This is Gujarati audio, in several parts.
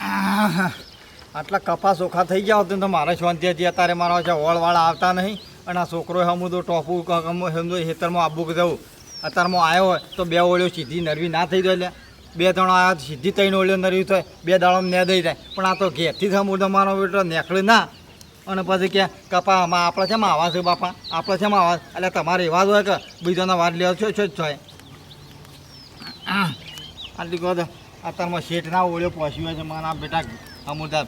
આટલા કપાસ ઓખા થઈ ગયા હોત તો મારે શાંતિ હતી અત્યારે મારા છે વળવાળા આવતા નહીં અને આ છોકરો હમું તો ટોપું સમજો ખેતરમાં આબુક જવું અત્યારમાં આવ્યો હોય તો બે ઓળ્યો સીધી નરવી ના થઈ જાય બે ત્રણ આવ્યા સીધી ત્રણ ઓળ્યો નરવી થાય. બે દાડો ને દઈ જાય. પણ આ તો ઘેરથી તો મારો બેટો નીકળે ના. અને પછી કે, કપા, આમાં આપણે છે આવા છે બાપા? આપણે છે આવા એટલે તમારે એવા જ હોય કે, બીજાના વાત લેવા છો છો જ થાય આટલી કહો અત્યારમાં શેઠ ના ઓળ્યો હોય છે. મારા બેટા અમુદા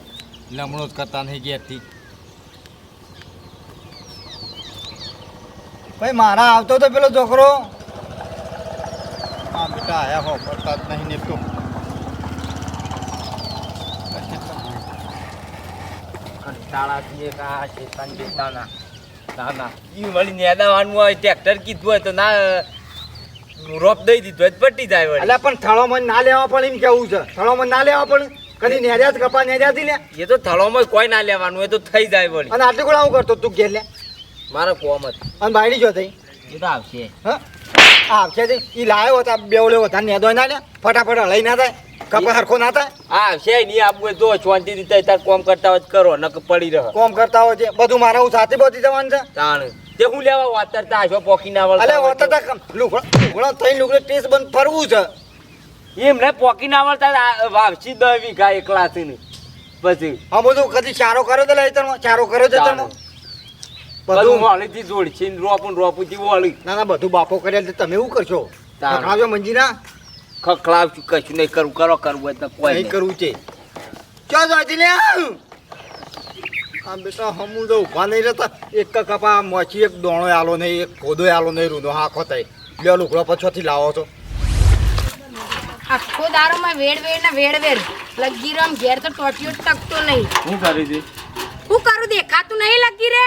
લમણો જ કરતા નહીં ઘેરથી. ભાઈ, મારા આવતો તો પેલો છોકરો? હા બેટા આયા હો, પડતા જ નહીં ને તો. કંટાળા છીએ કા શેતાન ના ના. ઈ વળી નેદાવાનું હોય, ટ્રેક્ટર કીધું હોય તો ના રોપ દઈ દીધો જ પટ્ટી પટી જાય વળી. અલ્યા પણ થળોમાં ના લેવા પણ એમ કેવું છે? થળોમાં ના લેવા પણ? કદી નેર્યા જ કપા નેર્યા થી લે? એ તો થળોમાં કોઈ ના લેવાનું એ તો થઈ જાય વળી. અને આટલું કોણ કરતો? તું ઘેર લે. મારો કોમ જ. અને બાયડી જો થઈ એ તો આવશે. હા? આ છે તે ઈ લાયો હતા બેવડે હતા નેદો ના લે. ફટાફટ લઈ ના થાય. કપા હરખો ના થાય. આ આવશે નહીં આપવું તો શાંતિ રીતે તાર કોમ કરતા હોય કરો નક પડી રહે. કોમ કરતા હોય છે. બધું મારા હું સાથે બધી જવાનું છે? તાણ. તે હું લેવા વાતરતા આવશો પોકી ના વળતા અલે વાતરતા લુગડા થઈ લુગડા ટેસ્ટ બંધ ફરવું છે. એમ એમને પોકી ના વળતા વાવશી દસ વીઘા એકલા થી ને પછી હા બધું કદી ચારો કર્યો તો લઈ તમે ચારો કર્યો તો ચાલો. બધું વાળીથી જોડશે રોપું રોપું થી વાળી. ના ના બધું બાપો કર્યા તો તમે એવું કરશો. ખખડાવજો મંજીના ખખડાવશું કશું નહીં. કરવું કરો કરવું હોય તો કોઈ નહીં. કરવું છે. ચો જોઈતી લે આ બેટા હમું તો ઊભા નહીં રહેતા. એક કપા મચી એક દોણો આલો નહીં એક ખોદો આલો નહીં રૂનો આખો થાય. લ્યો લુકડો પછોથી લાવો છો. આખો દારૂમાં વેડ વેડ ને વેડ વેડ. લગી રમ ઘેર તો ટોટિયો ટકતો નહીં. હું કરી દે હું કરું દેખાતું નહીં લગી રે?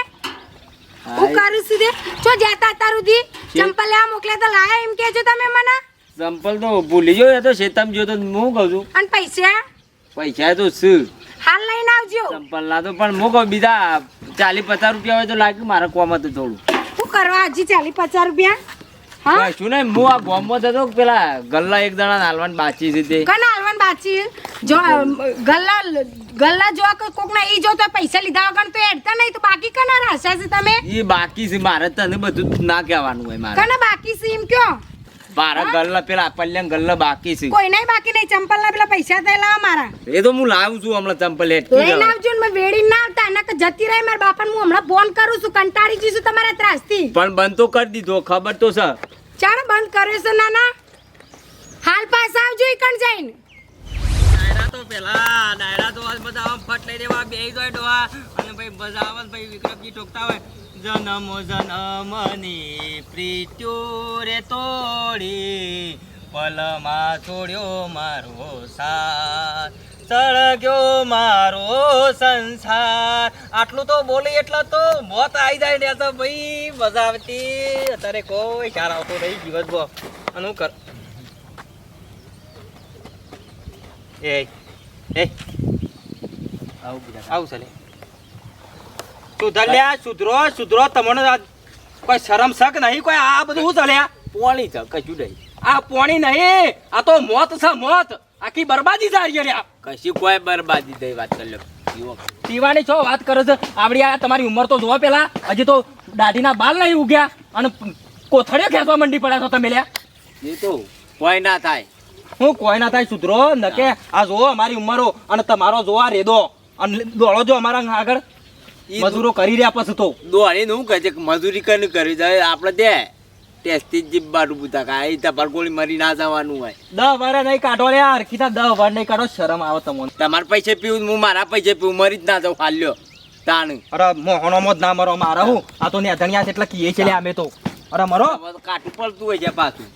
હું કરું છું તે જો જાતા તારું દી ચંપલ લેવા મોકલ્યા તો લાયા એમ કેજો તમે મને. ચંપલ તો ભૂલી ગયો એ તો શેતામ જો તો હું કહું છું? અને પૈસા? પૈસા તો શું? હાલ લઈને આવજો. ચંપલ ના તો પણ કહું બીજા ચાલીસ પચાસ રૂપિયા હોય તો લાગ્યું મારા કોમ હતું થોડું. શું કરવા હજી ચાલી પચાસ રૂપિયા? હા? શું નહીં હું આ ગોમમાં થતો પેલા ગલ્લા એક જણા નાલવાન બાચી છે તે. કના હાલવાન બાચી? જો ગલ્લા ગલ્લા જો કે કોક ના ઈ જો તો પૈસા લીધા વગર તો હેડતા નહીં તો બાકી કના રાશા છે તમે? બાકી છે મારે તને બધું ના કહેવાનું હોય મારે. કના બાકી છે એમ કયો? મારા ગલ્લા પેલા પલ્યા ગલ્લા બાકી છે. કોઈ નહીં બાકી નહીં. ચંપલ ના પેલા પૈસા થયેલા લાવ મારા. એ તો હું લાવું છું હમણાં ચંપલ હેઠી લઈને જવા. આવજો ને વેડી ના આવતા. ના કે જતી રહી મારા બાપા હું હમણાં ફોન કરું છું. કંટાળી જઈશું તમારા ત્રાસથી. પણ બંધ તો કરી દીધો. ખબર તો છે. ચાલો બંધ કરે છે નાના. હાલ પાસ આવજો ઈ કણ જઈને. ડાયરા તો પેલા ડાયરા તો આજ બધા ફટ લઈ દેવા બે જોઈ ડોવા અને ભાઈ બજાવત ભાઈ વિક્રમજી ટોકતા હોય. જનમ જનમની પ્રીત્યુ રે તોડી પલમાં છોડ્યો મારો સાથ સળગ્યો મારો સંસાર. આટલું તો બોલી એટલે તો મોત આવી જાય ને તો ભાઈ મજા આવતી. અત્યારે કોઈ ખ્યાલ આવતો નહીં બો અને હું કર એ આવું આવું ચાલે સુધર્યા સુધરો સુધરો તમને કોઈ શરમ શક નહીં? કોઈ આ બધું શું ચાલ્યા પોણી છે કશું નહીં. આ પોણી નહીં આ તો મોત છે મોત. આખી બરબાદી સારી રહ્યા કશી કોઈ બરબાદી થઈ વાત કરી લો. પીવાની છો વાત કરો છો? આવડી આ તમારી ઉંમર તો જોવા પેલા. હજી તો દાઢીના બાલ નહીં ઉગ્યા અને કોથળીઓ ખેંચવા મંડી પડ્યા છો તમે લ્યા. એ તો કોઈ ના થાય. હું કોઈ ના થાય સુધરો નકે. આ જો અમારી ઉંમરો અને તમારો જોવા રેદો. અને દોડો જો અમારા આગળ. મજૂરો કરી રહ્યા પછી તો. દોડી નું કહે છે કે મજૂરી કરીને કરી જાય આપણે તે ટેસ્ટી જીભ બાટું પૂછા કા એ તમારે ગોળી મરી ના જવાનું હોય. દહ વાર નહીં કાઢો લે યાર કીધા દહ વાર નહીં કાઢો શરમ આવે તમને. તમારે પૈસે પીવું હું મારા પૈસે પીવું મરી જ ના જાઉં હાલ્યો તાણ. અરે મોહનો મોજ ના મરો મારા હું. આ તો નેધણિયા છે એટલે કીએ છે લે અમે તો. અરે મરો. હવે કાઠું પડતું હોય છે પાછું.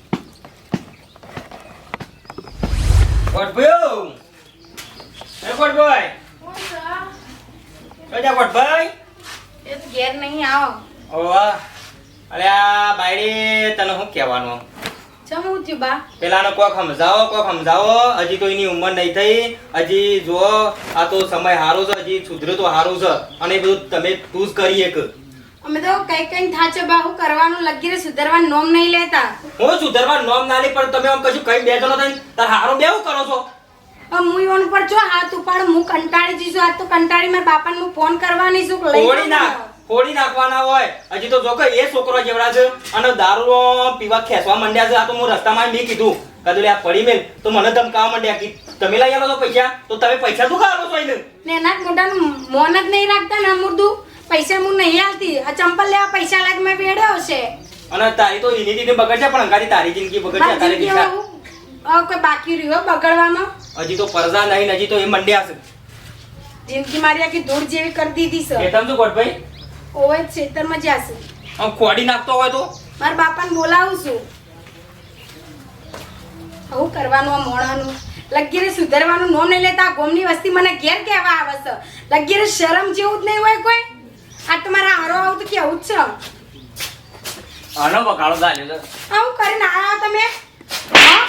ગોઠભાઈ એ ગોઠભાઈ ગોઠભાઈ એ તો ઘેર નહીં આવો. ઓવા અરે આ બાયડી તને શું કહેવાનું? ચમ થયું બા? પેલાનો કોક સમજાવો કોક સમજાવો. હજી તો એની ઉંમર નહીં થઈ. હજી જો આ તો સમય સારો છે હજી સુધરે તો સારું છે. અને એ બધું તમે તું જ કરી એક. અમે તો કઈ કઈ થાચે બા હું કરવાનું લગી રે સુધરવા નોમ નહીં લેતા. હું સુધરવા નોમ ના લે પણ તમે આમ કશું કઈ બે ન થાય તાર હારો બેવું કરો છો? હું ઈવન પર જો હાથ ઉપાડ હું કંટાળી જઈશું આજ તો કંટાળી મારા બાપાને હું ફોન કરવાની છું લઈ નાખ ફોડી નાખવાના હોય. હજી તો જો કે એ છોકરો જેવડા છે અને દારૂ પીવા ખેંચવા માંડ્યા છે. આ તો હું રસ્તામાં મેં કીધું. કદું આ પડી મેલ તો મને ધમકાવા માંડ્યા કે તમે લઈ આવો તો પૈસા. તો તમે પૈસા શું ખાવા છો ને એના જ મોન જ નહીં રાખતા ને મુર્દું પૈસા હું નહીં આલતી. આ ચંપલ લેવા પૈસા લાગ મેં વેડ્યો છે અને તારી તો એની દીદી બગડશે પણ અંગારી તારી જિંદગી બગડશે તારી હવે કોઈ બાકી રહ્યું હો બગડવામાં? હજી તો પરજા નહીં હજી તો એ મંડ્યા છે. જિંદગી મારી આખી ધૂળ જેવી કરી દીધી છે તમે શું ભાઈ? ઓવે ખેતરમાં જશે આમ ખોડી નાખતો હોય તો? મારા બાપાને બોલાવું છું. આવું કરવાનું આ મોણાનું લગીરે સુધારવાનું નોમ નહીં લેતા. ગોમની વસ્તી મને ઘેર કહેવા આવે છે લગીરે શરમ જેવું જ નહીં હોય કોઈ? આ તમારા હારો આવું તો કેવું જ છે. આનો બગાડો ચાલ્યો છે આવું કરીને આવ્યા તમે? આ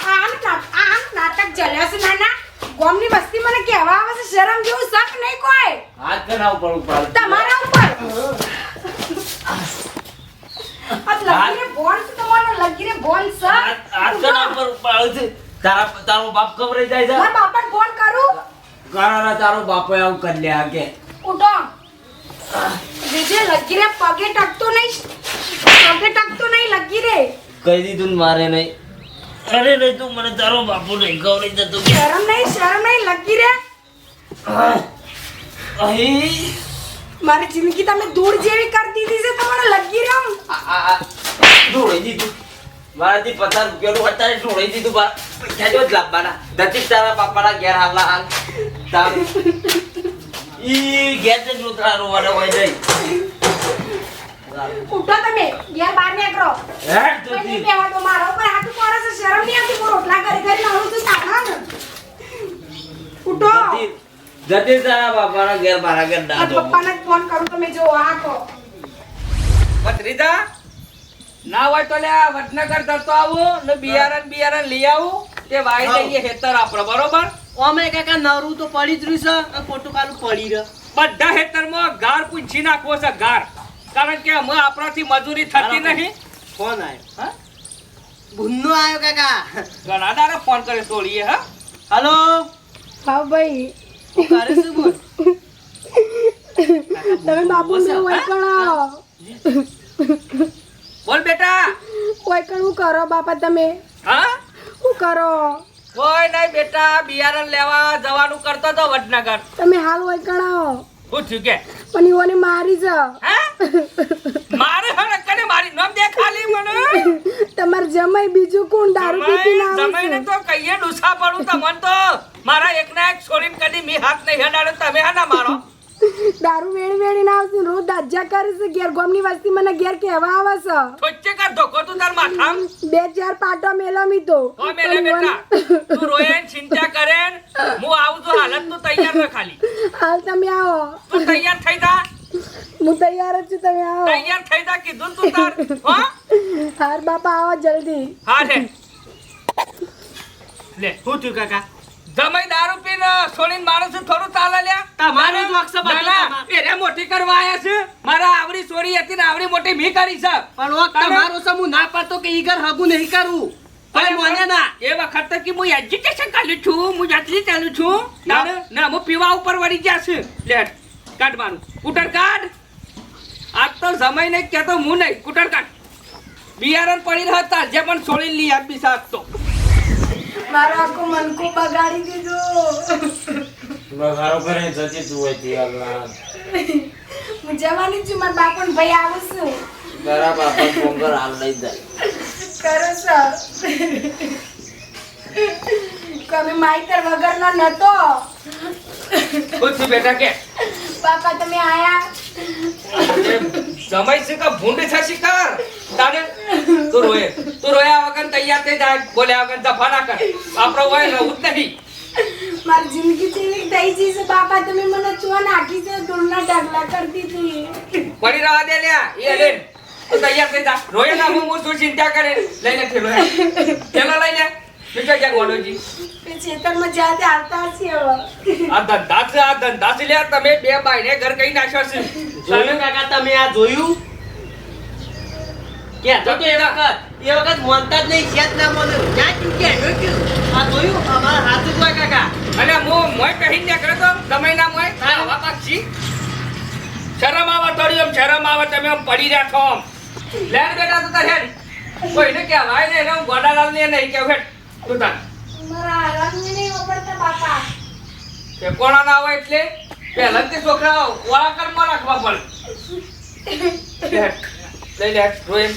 આ નાટક જલ્યા છે નાના. ગોમની વસ્તી મને કહેવા આવે છે શરમ જેવું શક નહીં કોઈ. હાથ કરાવ પર ઉપર તમારા ઉપર. આ લગીને બોન છે તમારો લગીને બોન છે. હાથ કરાવ પર ઉપર છે. તારા તારો બાપ કબરે જાય છે. મારા બાપા ફોન કરું. કારણે તારો બાપે આવું કરી લે કે ઉઠો. વિજય લગીને પગે ટકતો નહીં. પગે ટકતો નહીં લગીરે કહી દીધું મારે નહીં. અરે નહીં તું મને તારો બાપુ નહીં ગૌરી જતો શરમ નહીં શરમ નહીં લગીરે અહી મારી જિંદગી તમે દૂર જેવી કરી દીધી છે તમારે લગીરે રામ. ઢોળી દીધું. મારાથી પચાસ રૂપિયાનું અત્યારે ઢોળી દીધું બા. પૈસા જો જ લાવવાના. નથી તારા બાપાના ઘેર હાલના હાલ. તાર. ઈ ઘેર જ રોતડા રોવાના હોય જઈ ઉઠો તમે. ઘેર બહાર નીકળો. હેડ નહીં જતી. બેહવા મારા ઉપર હાથ ઉપાડે છે શરમ નહીં આવતી હું રોટલા કરી કરી લાવું છું સાખા ઉઠો. જતી જતી તારા બાપાના ઘેર મારા ઘેર ના મારા પપ્પાને ફોન કરું તમે જો આ કહો ભત્રીજા ના હોય તો લે વડનગર જતો આવું ને બિયારણ બિયારણ લઈ આવું તે વાઈ દઈએ હેતર આપણે બરોબર? અમે કાકા નવરું તો પડી જ રહ્યું છે ખોટું કાલું પડી રહ્યો. બધા હેતરમાં ગાર પૂછી નાખવો છે ગાર. કારણ કે અમે આપણાથી મજૂરી થતી નહીં. ફોન આવ્યો હા? ભૂનનો આવ્યો કાકા. ઘણા દાડા ફોન કરે તોડીએ હા? હલો? હા ભાઈ. કરે શું બોલ? તમે બાપુ ને વૈકણો બોલ બેટા. વૈકણ હું કરો બાપા તમે? હા? શું કરો? કોઈ નહીં બેટા બિયારણ લેવા જવાનું કરતો તો વડનગર. તમે હાલ વૈકણો શું થયું કે? પણ ઈઓને મારી જા. મારે હે કને મારી? નામ દે ખાલી મને. તમાર જમાઈ બીજું કોણ? દારૂ પીતી ના જમાઈને તો કહીએ ડુસા પડું તમને તો. મારા એકના એક છોરીમ કદી મી હાથ નહીં હડાડે તમે હા ના મારો. દારૂ વેડી વેડી ના આવશે. રોજ દાજ્યા કરે છે. ઘેર ગોમની વસ્તી મને ઘેર કેવા આવે છે. ઠોચે કર ધોકો તું તાર માથામ. બે ચાર પાટો મેલો મી તો. ઓ મેલે બેટા. તું રોયે ચિંતા કરે હું આવું છું. હાલત તો તૈયાર ન ખાલી. હાલ તમે આવો. તું તૈયાર થઈ જા. હું તૈયાર જ છું તમે આવો. તૈયાર થઈ જા કીધું તું તાર. હા? હાર બાપા આવો જલ્દી. હા લે. લે શું થયું કાકા? જમાઈ દારૂ પીને છોડીને માણસ થોડું ચાલે લ્યા. તમારું જ વાંક છે બધું ના, ના, તમારું. એને મોટી કરવા આયા છે? મારા આવડી છોરી હતી ને આવડી મોટી મી કરી છે. પણ ઓ તમારો છે ના પાડતો કે ઈ ઘર હગું નહીં કરું. અરે મને ના. એ વખત તો કે હું એજ્યુકેશન ચાલુ છું હું જાતલી ચાલુ છું. ના. હું પીવા ઉપર વળી ગયા છે. લેટ કાઢ મારું. કુટર કાઢ. આજ તો સમય નહીં કહેતો હું નહીં. કુટર કાઢ. બિયારણ પડી રહ્યા હતા જે પણ સોળી લઈ આપી સાથ તો મારો આખો મનકો બગાડી દીધો. બગાડો કરે જતી તું હોય તે હું જવાની જ છું મારા બાપણ ભાઈ આવું છું. તારા બાપા પોંગર હાલ લઈ જાય. કરો સર કમે માઈતર વગરનો નતો પૂછી બેટા કે. બાપા તમે આયા? સમય છે કે ભૂંડ છે શિકાર? તાને તો રોય તો રોયા વગર તૈયાર થઈ જાય બોલ્યા વગર દફા ના કર. આપણો હોય રહું જ નહીં. મારી જિંદગી જેવી થઈ ગઈ છે બાપા તમે મને ચો નાખી છે ડોલના ઢગલા કરતી હતી. પડી રહેવા દે લ્યા એ લે તું તૈયાર થઈ જા. રોય ના હું શું ચિંતા કરે? લઈને ઠેલો લે. થેલો ગોડોજી ખેતરમાં જાતે આવતા હશે આ ધંધા છે આ ધંધા છે લ્યા તમે બે બાઈને ઘર કઈ નાખ્યો છે? જોયું કાકા તમે આ જોયું? કે તો એ વખત એ વખત મોનતા જ નહીં શેત ના મોને. ના ચૂકે આ જોયું? અમારા હાથું જ હોય કાકા. અને હું મોય કહીને નીકળ્યો તો તમે ના મોય ના હવા પાક્ષી શરમ આવે થોડી આમ શરમ આવે તમે આમ પડી રહ્યા છો આમ. લેણ બેટા તું તાર કોઈને કહેવાય ને એને હું ગોડાલાલ ને નહીં કેવું તું મારા આરામને નહીં વાપરતા બાપા. કે કોણા ના આવે એટલે પહેલા તે છોકરા ઓળા કર્મ રાખવા પડે. લઈ લે રોય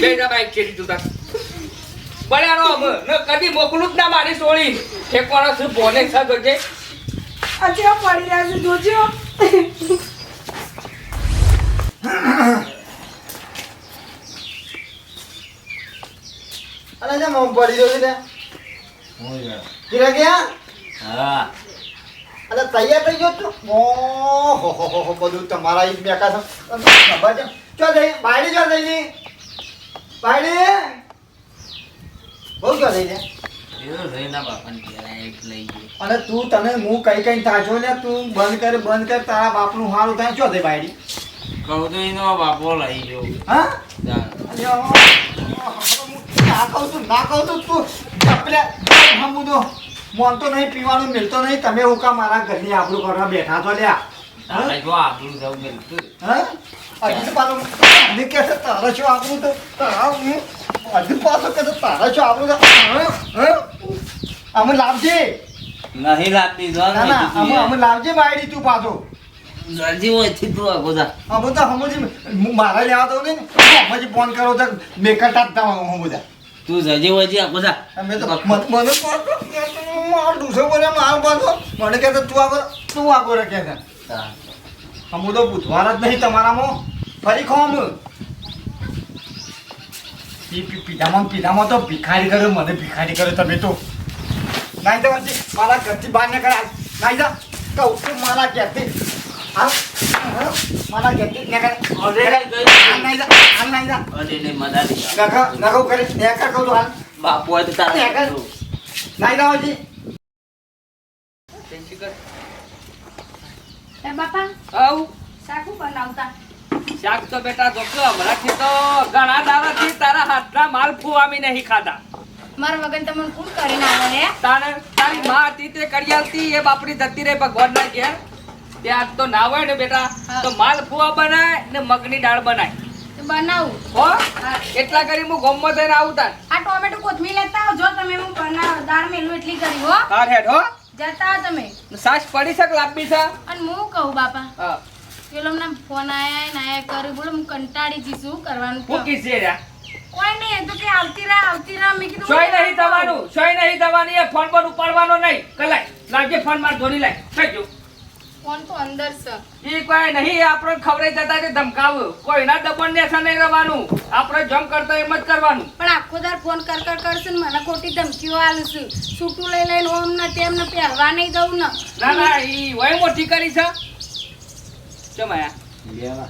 બે જા બાઈક કેરી તું તા બળ્યાનો અમ ન કદી મોકલું જ ના મારી સોળી. એક વાર શું બોને સા જોજે? કેવા પડી રહ્યા છે જોજો. અરે જા મોમ પડી રહ્યો છે ને. કીરા ગયા? હા. અને તૈયાર થઈ ગયો તું? ઓ હો હો હો બધું તમારા ઈ બેકા છો. ખબર છે? ચો જઈ બાયડી ચો ની બાયડી? બહુ ચો જઈ ને અને તું તને હું કઈ કઈ તાજો ને તું બંધ કર બંધ કર તારા બાપનું હારું થાય ચો જઈ બાયડી? કહું તો એનો બાપો લઈ ગયો. હા? ના કહું છું ના કહું છું તું ચપલે હમું તો મોન તો નહીં પીવાનું મિલતો નહીં. તમે હું કા મારા ઘરની આબરૂ કરવા બેઠા છો લ્યા? જો આપણું જવું મિલતું. હા? હજી પાછું છે તારા શું આપણું તો તારા હજી પાછો કહે તારા છો? તો? હા? અમે લાવજે. નહીં જો ના ના અમે અમે લાવજે બાયડી તું પાછો. જલ્દી હોયથી તું આગો જા. અમે તો સમજી મારા લેવા તો ને હમજી ફોન કરો તો મેકટા જ તા હું બધા. તું જજે હોયથી આગો જા અમે તો મને મને માર દુસો બોલે માર બાંધો. મને કે તું આગળ તું આગળ કે છે. હમ તો બુધવાર જ નહીં તમારામાં. ફરી ખોમ પીધામાં પીધામાં તો ભિખારી કર્યો મને ભિખારી કર્યો તમે તો. નાઈ તો મારા ઘરથી બહાર નીકળ નાઈ તો કહું મારા ઘરથી. હાલ, હાલ, મારા ઘરથી નીકળ. ગઈ. હાલ નાઈ જા હાલ નાઈ જા. અરે ને મદારી જા. નખા નખો કરે નેકા કહું હાલ. બાપુ હોય તો તારે આગળ. નાઈ જાઓ હજી. એ બાપા આવું. શાકું બનાવતા? શાક તો બેટા જોકો હમણાંથી તો ઘણા દાડાથી તારા હાથના માલ ફુવામી નહીં ખાધા. મારા વગર તમને કોણ કરીને આવે હે? તારે તારી માં હતી તે કરી આવતી એ બાપડી જતી રહી ભગવાનના ઘેર. તે આજ તો ના હોય ને બેટા તો માલ ફુવા બનાય ને મગની દાળ બનાય. બનાવું. હો? એટલા કરી હું ગોમમાં થઈને આવું તાર. આ ટોમેટો કોથમીર લેતા આવજો તમે હું બનાવ દાળ મેલું એટલી કરી હો. તાર હેડ હો. જતા તમે. સાસ પડી શક લાંબી છે? અને હું કહું બાપા. હા. પેલો મને ફોન આયા ને આયા કર્યું. બોલો હું કંટાળી જઈશ શું કરવાનું હું કોઈ નહીં તો કે આવતી રહે આવતી રહે. મેં કીધું સોય નહીં થવાનું સોય નહીં થવાની એ ફોન પર ઉપાડવાનો નહીં. કલાય. લાવજે ફોન માર ધોરી લાય. થઈ ગયું. ફોન તો અંદર છે ઈ કોઈ નહીં આપણને ખવડાઈ જતા છે ધમકાવ. કોઈના દબણ ને નહીં રહેવાનું. આપણે જમ કરતો એમ જ કરવાનું. પણ આખો દાર ફોન કર કર કરશે ને મને ખોટી ધમકીઓ આલશે છૂટું લઈ લઈને ઓમ ને તેમ ને પહેરવા નહીં દઉં ને. ના ના ઈ વય મોટી કરી છે. કેમ લેવા.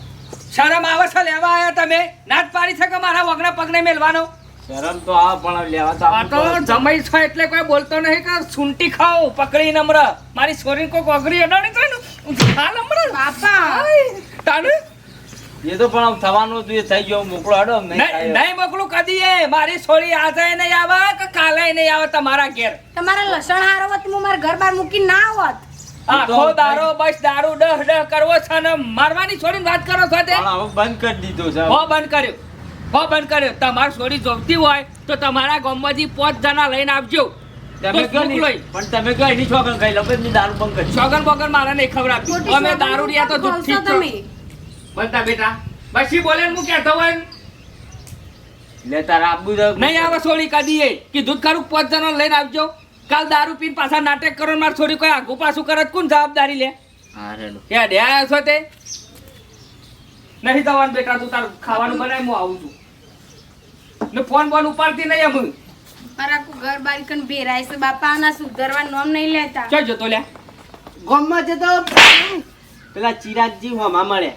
શરમ આવે છે લેવા આયા તમે. નાટ પાડી છે કે મારા વગના પગને મેલવાનો? શરમ તો આ પણ લેવા તો આ તો જમાઈ છે એટલે કોઈ બોલતો નહીં કે સુંટી ખાઓ પકડી નમ્ર. મારી છોરી કોક અઘરી અડાણી છે ને? ખા નમ્ર? બાપા. તાને? એ તો પણ થવાનું હતું એ થઈ ગયો મોકલો હડો નહીં નહીં મોકલું કદી એ. મારી છોરી આજે નહીં આવે કે કાલે નહીં આવે તમારા ઘેર? તમારા લસણ હારો હોત હું મારા ઘર બાર મૂકી ના આવત આખો દારો બસ દારૂ ડહ ડહ કરવો છે ને મારવાની છોડીને વાત કરો છો તે? બંધ કરી દીધો છે. હો બંધ કર્યો. હો બંધ કર્યો તમારે છોડી જોઈતી હોય તો તમારા ગામમાંથી પાંચ જણા લઈને આવજો. તમે દોસ્ત કયો નહીં? મોકલોય. પણ તમે કઈ નહીં છોકરા ખાઈ લો પછી દારૂ બંધ કરી સોગન બોગન મારે નહીં ખવડાવતી ખોટી અમે દારૂ રહ્યા તો ઉપર જુઠ્ઠી જ બોલશો છો. બનતા બેટા. પછી બોલે હું કહેતો હોય લે તારા આબુ તો નહીં આવે છોડી કદી કીધું ખરું પાંચ જણા લઈને આવજો. કાલ દારૂ પીને પાછા નાટક કરો મારી છોડી કોઈ આગુ પાછું કરે તો કોણ જવાબદારી લે? હા છો તે? નહીં થવાનું બેટા તું તાર ખાવાનું બનાય હું આવું છું. ને ફોન બોન ઉપાડતી નહીં એમ. આખું ઘર બારી કન ભેરાય છે બાપા આના સુધરવા નોમ નહીં લેતા. ક્યાં જતો લે ગોમમાં જતો પેલા ચિરાગજી હોમાં મળે.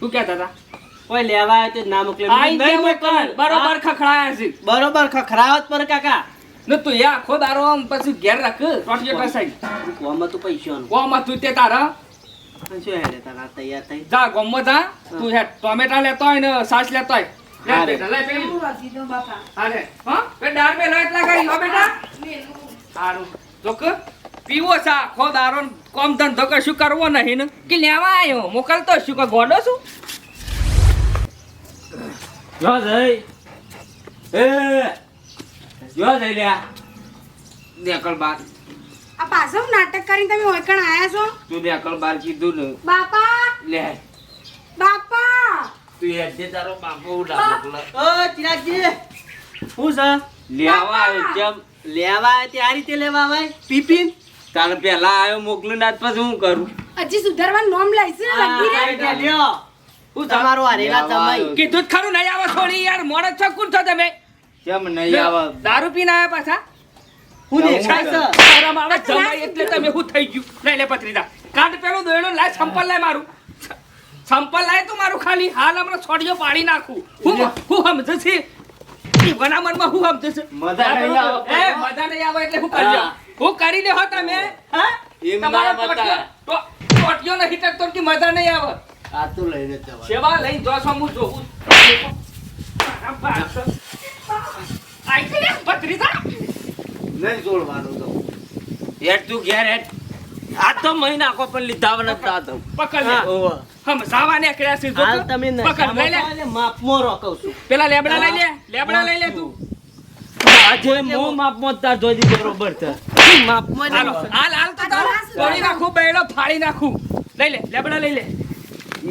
તું કહેતા હતા? કોઈ લેવા આવ્યો તો ના મોકલે. નહીં મોકલ. બરોબર ખખડાય છે. બરોબર ખખડાવત પર કાકા. ને તું યા ખોદ આરો આમ પછી ઘેર રાખ. રોટીઓ કસાઈ. કોમાં તું પૈસાનું કોમાં તું તે તારા શું હેડે તારા તૈયાર થઈ? જા ગોમમાં જા. તું હે ટોમેટા લેતો હોય ને સાસ લેતો હોય. લે બેટા લે બાપા. અરે હા? બે દાળ મેલો એટલા કરી હો બેટા. સારું. તો કે પીવો છે આખો દારો કોમ ધંધો કશું કરવો નહીં ને? કે લેવા આવ્યો મોકલતો શું? કે ગોડો છું જો જઈ. એ જો જઈ લ્યા. દેકળ બાર. આ પાછો નાટક કરીને તમે ઓળખણ આયા છો? તું દેકળ બાર કીધું ને. બાપા! લે. બાપા! તું હેડજે તારો બાપો ઉડા મોકલે ઓ ચિરાગજી! હું છે? લેવા આવ્યો કેમ? લેવા આવે તે આ રીતે લેવા આવે? પીપીન? તારે પેલા આવ્યો મોકલું ના પછી હું કરું? હજી સુધારવાનું નોમ લઈશું ને લગી રે હું તમારો હારેલા જમાઈ કીધું જ ખરું નહીં આવો થોડી યાર મોડો છો કોણ છો તમે? કેમ નહીં આવો? દારૂ પીને આવ્યા પાછા? છે. તારા મારા જમાઈ એટલે તમે હું થઈ ગયું? લઈ લે પત્રીદા કાઢ પેલું દોયડો લાય સંપલ લાય મારું. સંપલ લાય તું મારું ખાલી. હાલ હમણાં છોડીઓ પાડી નાખું. હું હું સમજે છે? જીવના મનમાં હું સમજે છે? મજા નહીં આવે. એ મજા નહીં આવે એટલે હું કરજો હું. કરી લે હો તમે. હા? એમ તમારો ના બતાય. ટોટિયો નહીં ટકતો કે મજા નહીં આવે. આ તો લઈને જવા સેવા લઈ જો છો હું જોઉં. આઈ કે પત્રીદા નહીં જોડવાનું તો. હેડ તું ઘેર હેડ. આ તો મહી નાખો પણ લીધા વગર જ ના પકડ હમ છે હાલ તું. તમે પકડ લઈ લે. માપમાં રોકવ છું? પેલા લેબડા લઈ લે. લેબડા લઈ લે તું. આજે હું. માપમાં તાર જોઈ બરોબર છે. માપમાં હાલ. હાલ તો તાર. તોડી નાખું બેડો ફાડી નાખું. લઈ લે લેબડા લઈ લે.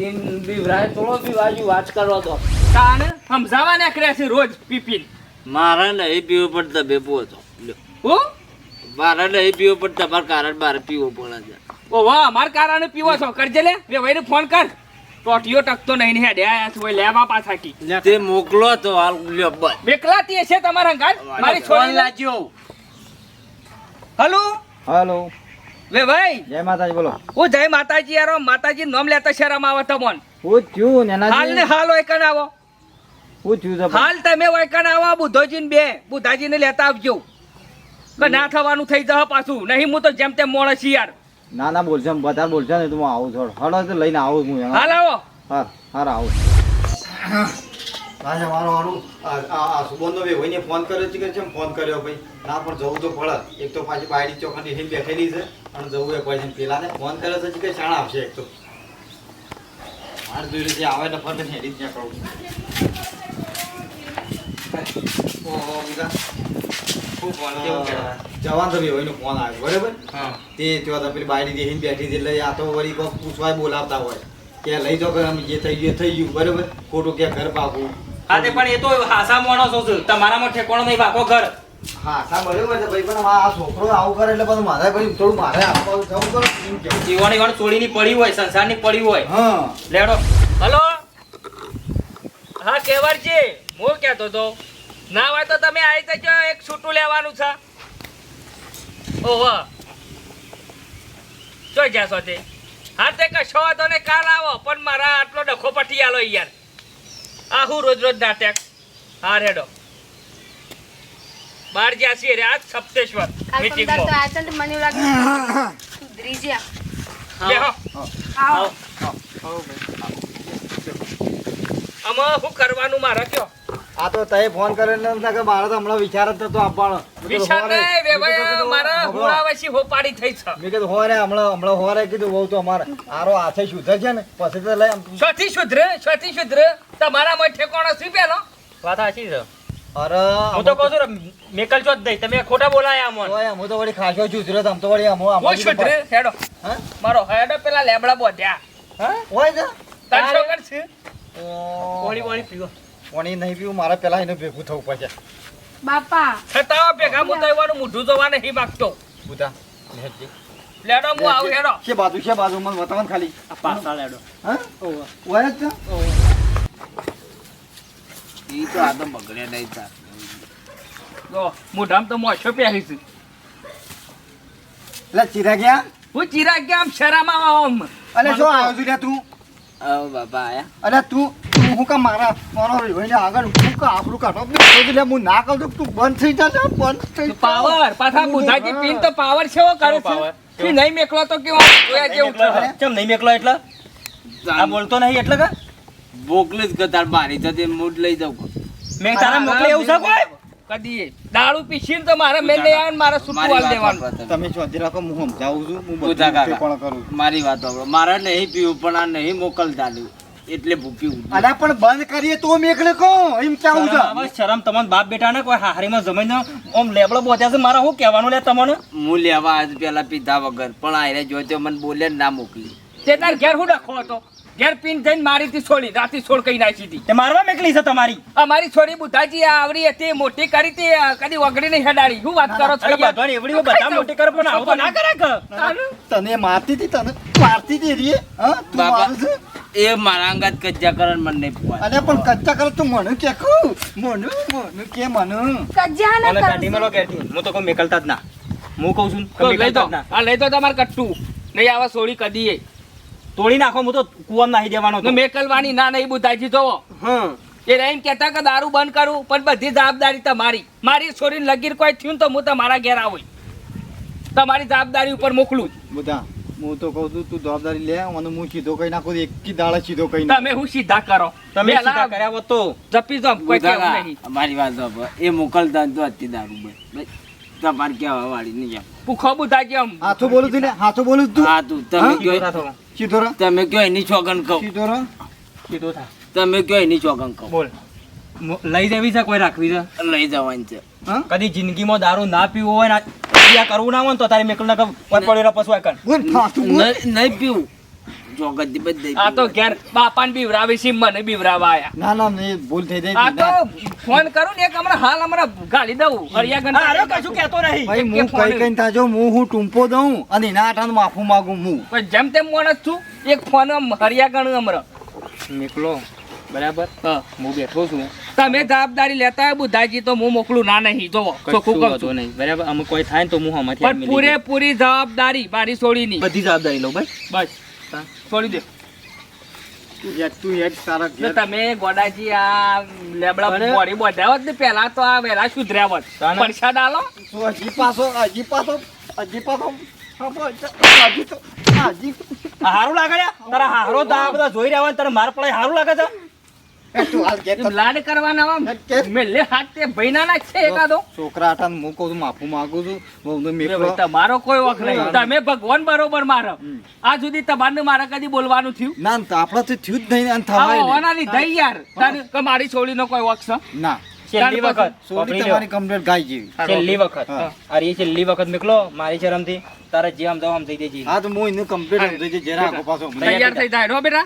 એમ બીવરાય થોડો બી બાજુ વાત કરવા દો તાને સમજાવા છે રોજ પીપીન. મારા નહીં પીવો પડતા તમે હતો. હું? મારે નહીં પીવો પણ તમારે કારણ મારે પીવો પડે છે. ઓ વાહ મારા કારણે પીવો છો. કરજે લે વે વઈને ફોન કર. ટોટીઓ ટકતો નહીં ને હેડે આયા છો લેવા પાછા કી. તે મોકલો તો હાલ લ્યો બસ. બેકલાતી છે તમારા અંગાત મારી ફોન છોડી લાગ્યો. હલો? હાલો. વે ભાઈ. જય માતાજી બોલો. હું જય માતાજી યાર માતાજી નામ લેતા શરમ આવે તમોન. હું થયું હાલ ને હાલ હોય કણ આવો. હું થયું હાલ તમે વૈકણ આવો બુધોજીને બે. બુધાજીને લેતા આવજો. કે ના થવાનું થઈ જશે પાછું. નહીં હું તો જેમ તેમ મોડે છી યાર. ના ના બોલશે બધા બોલશે ને તો આવું છો. હળો તો લઈને આવું હું હાલ આવો. હા હા આવું. આજે મારો હારું આ સુબંધનો બે ભાઈને ફોન કર્યો છે કે છે ફોન કર્યો ભાઈ. ના પણ જવું તો પડે. એક તો પાછી બાયડી ચોખાની હિમ બેઠેલી છે અને જવું એ પડે છે પેલાને. ફોન કર્યો છે કે શાણા આવશે એક તો. મારે જોઈ રીતે આવે ને ફરતે હેડી જ ત્યાં કહું ઓહો બીજા શું ફોન કેવું કહેવાય? જવાન તો બે ભાઈનો ફોન આવ્યો બરાબર? તે ત્યાં પેલી બાયડી દેહીને બેઠી હતી એટલે આ તો વળી કોક પૂછવાય બોલાવતા હોય. કે લઈ જાઓ જે થઈ ગયું થઈ ગયું બરાબર? ખોટું કે ઘર પાકું. હા તે પણ એ તો હાસા માણસો છે. તમારામાં ઠેકોણો નહીં પાકો ઘર. હા સા બરાબર છે ભાઈ પણ આ છોકરો આવું કરે એટલે બધું મારે ભાઈ થોડું મારે આપવાનું થવું પડે એમ કેવું. જીવવાની પડી હોય સંસારની પડી હોય. હા. લેડો. હા કેવરજી હું કહેતો તો ના હોય તો તમે આવી જજો એક છૂટું લેવાનું છે. ઓહો. જો જ્યાં તે? હા તે કશો વાંધો ને કાલ આવો પણ મારા આટલો ડખો પટી આલો યાર. આ હું રોજ રોજ નાટક. હા રેડો. બાર જ્યાસી રે આજ સપ્તેશ્વર મીટિંગમાં. મને લાગે સુધરી જ્યા. બેહો. આવો. આમાં શું કરવાનું મારે કયો? આ તો તય ફોન કરીને એમ કે મારે તો હમણાં વિચાર જ નતો આપવાનો. વિચાર હોરે- વેવાય મારા હમણાં- હુડાવાસી હોપાડી થઈ છે. મેં કીધું હોરે હમણાં હમણાં હોરે કીધું બહુ તો અમારે આરો હાથે શુદ્ધ છે ને પછી તો લઈ આમ છથી શુદ્ર છથી શુદ્ર તમારા માં ઠેકોણો શું પેલો? વાત સાચી છે. અરે હું તો કહું છું ને, મેકલ છો જ નહીં. તમે ખોટા બોલાયા અમોને. ઓય, હું તો વળી ખાસો શુદ્ર તમ તો વળી અમો આમ હું શુદ્ર હેડો. હા? મારો હેડો પેલા લેબડા બોધ્યા. હા? ઓય તો તાર છોકર છે? પાણી પાણી પીવો. પાણી નહીં પીવું મારે પેલા એને ભેગું થવું પડશે. બાપા. છતાં ભેગા મુદ્દા એવાનું મોઢું જોવા નહીં માગતો. બુધા. લેડો હું આવું હેડો. છે બાજુ છે બાજુ મને ખાલી. આ પાછા લેડો. હા? જ ઈ તો આ તો બગડે નહીં તાર. જો મોઢામાં તો મોછો પહેરી છે. એટલે ચીરા ગયા હું આમ શરામાં આમ. અલે શું આવ્યો છું તું આવો બાપા આયા. અલે તું તું હું કા મારા મારો રોઈને આગળ હું કા આપણું કાઢો એટલે હું ના કહું તો તું બંધ થઈ જા બંધ થઈ પાવર પાછા બુધાજી પીન તો પાવર છે કરે છે. કે નહીં મેકલો તો કેવો જોયા જેવું. કેમ નહીં મેકલો? એટલે? આ બોલતો નહીં એટલે કે? મોકલી જ કે તાર મારી થતી મૂડ લઈ જાઉં. મેં તારા મોકલે એવું છે કોઈ? કદી દારૂ પીસીને તો મારે મેં લઈ આવે મારે છૂટું વાળ દેવાનું. તમે. તમે રાખો હું સમજાવું છું હું બધું કાકા. પણ કરું મારી વાત સાંભળો મારે નહીં પીવું પણ આ નહીં મોકલતા લ્યું. એટલે ભૂકી ઉઠી. પણ બંધ કરીએ તો મેકલે કો એમ કેવું છે. હવે શરમ તમને બાપ બેટા ને કોઈ હારીમાં જમીન ઓમ લેબડો બોધ્યા છે મારા શું કહેવાનું લે તમને? હું લેવા આજ પેલા પીધા વગર પણ આયરે જોઈતો મને બોલે ને ના મોકલી. તે તાર ઘેર હું ડખો હતો? ઘેર પીન થઈને મારી થી છોડી રાતી છોડ કઈ નાખી હતી તે મારવા મેકલી છે તમારી? અમારી છોડી બુધાજી આવડી હતી મોટી કરી હતી કદી વગડી નહીં હેડાડી. શું વાત કરો છો? અરે એવડી બધા મોટી કરે પણ આવું તો ના કરે કે? તને મારતી હતી તને મારતી હતી રે હા તું મારું છે? એ મારા અંગાત કજ્જા કરે ને મને નહીં પોહાય. અલ્યા પણ કજ્જા કર તું મને કે કહું મને મને કે મને. કજ્જા ના કાઢી મેલો. ઘેરથી. હું તો કોઈ મેકલતા જ ના. હું કહું છું કે લઈ તો દો. આ લઈ દો તમારે કટ્ટું. નહીં આવા સોળી કદી એ તોડી નાખો હું તો કુવામ નાખી દેવાનો હતો. મેકલવાની ના નહીં બુધાજી જોવો. હા એ રહીને કહેતા કે દારૂ બંધ કરું પણ બધી જવાબદારી તમારી. મારી છોરીને લગીર કોઈ થયું તો હું તમારા ઘેર આવું. તમારી જવાબદારી ઉપર મોકલું બધા હું તો કહું છું તું જવાબદારી લે અને હું સીધો કઈ નાખું એક કી દાડા સીધો કઈ તમે હું સીધા કરો? તમે સીધા કર્યા તો. જપી દો કોઈ કહેવું નહીં. મારી વાત એ મોકલતા તો હતી દારૂ બંધ. પાર તમારે વાળી ને એમ. ભૂખો બુધાજી કેમ હાથું બોલું તું ને હાથું બોલું તું. હા તું તમે કયો. સીધો રહો તમે કયો એની ચોગન કહો. સીધો રહો સીધો થા. તમે કયો એની ચોગન કહો. બોલ. લઈ જવી છે કોઈ રાખવી છે? લઈ જવાની છે. કદી જિંદગીમાં દારૂ ના પીવો હોય ને કરવું ના હોય ને તો તારી મેકલ ના પડેલા પશુ નહીં પીવું. ચોગન બધી આ તો ઘેર બાપાને બીવરાવી છે મને બીવરાવા ના ના નહીં ભૂલ થઈ આ તો ફોન કરું ને એક હમણાં હાલ હમણાં ગાડી દઉં હરિયાગન અરે કશું કહેતો નહીં. ભાઈ હું કઈ કઈ તાજો હું હું ટૂંપો દઉં અને એના આટાનું માફું માગું હું. પણ જેમ તેમ માણસ છું એક ફોન હરિયાગણ હમણાં. મેકલો બરાબર? હું. બેઠો છું. તમે જવાબદારી લેતા હોય બુધાજી તો હું મોકલું ના નહીં જોવો ચોખ્ખું કહું છું. નહીં બરાબર? કોઈ થાય ને તો હું પૂરેપૂરી જવાબદારી મારી છોડીની. બધી જવાબદારી લઉં ભાઈ બસ. છોડી દે. તમે ગોડાજી આ લેબડા. બોડી બોધ્યા ને પહેલા તો આ વેલા સુધર્યા હોત. પરસાદ આલો હજી પાછો હજી પાછો હજી પાછો. હારું લાગે તારા હારો બધા જોઈ રહ્યા હોય ને તારે માર પડે હારું લાગે છે? લાડ કરવાના આમ. મેલે હાથ તે છે એકાદો. છોકરા આટાને હું કહું માફું માગું છું. બહુ તો રે મેકલો. ભાઈ, તમારો કોઈ વખ નહીં. તમે ભગવાન બરોબર મારો. આ સુધી તમારને મારે કદી બોલવાનું થયું? ના ના, આપણાથી થયું જ નહીં અને થવાય નહીં. હોવાના લીધે યાર. કે મારી છોડીનો કોઈ વખ છે? ના. છેલ્લી વખત. તમારી કમ્પ્લેટ જેવી. છેલ્લી વખત. અરે એ છેલ્લી વખત નીકળો મારી શરમથી. તારે જે આમ જાવ આમ થઈ દેજે હા તો હું એને કમ્પ્લેટ સમજી છે જરા પાછો તૈયાર થઈ જાય રો બેટા.